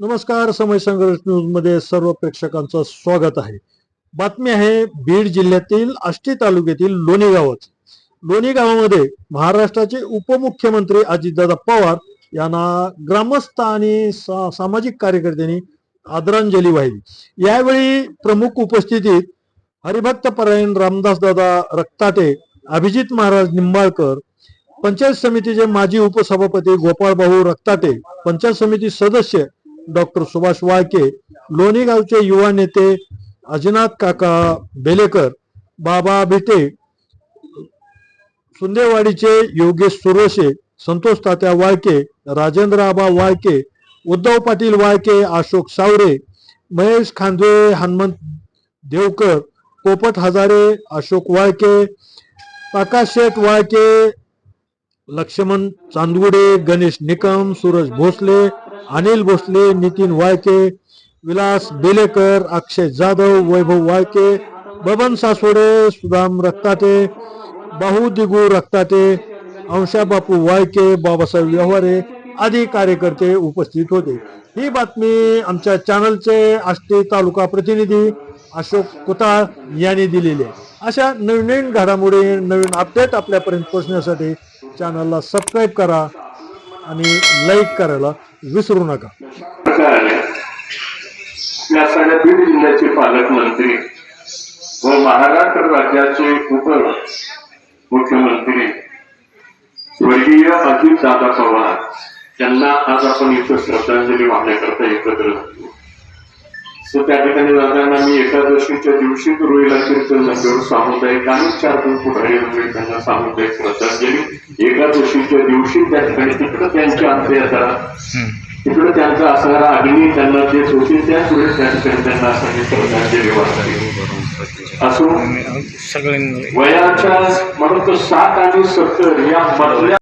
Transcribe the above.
नमस्कार समय संघर्ष न्यूजमध्ये सर्व प्रेक्षकांचं स्वागत आहे. बातमी आहे बीड जिल्ह्यातील आष्टी तालुक्यातील लोणी गावात लोणी गावामध्ये महाराष्ट्राचे उपमुख्यमंत्री अजितदादा पवार यांना ग्रामस्थ आणि सा- सामाजिक कार्यकर्त्यांनी आदरांजली वाहिली. यावेळी प्रमुख उपस्थितीत हरिभक्त परायण रामदास दादा रक्ताटे अभिजित महाराज निंबाळकर पंचायत समितीचे माजी उपसभापती गोपाळभाऊ रक्ताटे पंचायत समिती सदस्य डॉक्टर सुभाष वाळके लोणी गावचे युवा नेते अजिनाथ काका बेलेकर बाबा बिटे सुंदेवाडीचे योगेश सुरोशे संतोष तात्या वाळके राजेंद्र आबा वाळके उद्धव पाटील वाळके अशोक सावरे महेश खांदवे हनुमंत देवकर पोपट हजारे अशोक वाळके प्रकाश शेठ वाळके लक्ष्मण चांदगुडे गणेश निकम सूरज भोसले अनिल भोसले नितीन वाळके विलास बेलेकर अक्षय जाधव वैभव वाळके बबन सासवडे सुदाम रक्ताटे बाहू दिगू रक्ताटे अंशा बापू वाळके बाबासाहेब व्यवहारे आदी कार्यकर्ते उपस्थित होते. ही बातमी आमच्या चॅनलचे आष्टी तालुका प्रतिनिधी अशोक कुताळ यांनी दिलेली आहे. अशा नवीन नवीन घडामोडी नवीन अपडेट आपल्यापर्यंत पोहोचण्यासाठी चॅनलला सबस्क्राईब करा आणि लाईक करायला विसरू नका. या सगळ्या बीड जिल्ह्याचे पालकमंत्री व महाराष्ट्र राज्याचे उप मुख्यमंत्री स्वर्गीय अजित दादा पवार यांना आज आपण इथं श्रद्धांजली वाहण्याकरता एकत्र सो त्या ठिकाणी जाताना मी एकादशीच्या दिवशी रोहिला कीर्तन नगर सामुदायिक आणि चार दोन पुढारी त्यांना सामुदायिक श्रद्धांजली एकादशीच्या दिवशी त्या ठिकाणी तिकडं त्यांची अंत्ययात्रा तिकडे त्यांचा असणारा अग्नी त्यांना देत होते त्याच वेळेस त्या ठिकाणी त्यांना असं श्रद्धांजली वाटते असो. वयाच्या म्हणून तो साठ आणि सत्तर या मधल्या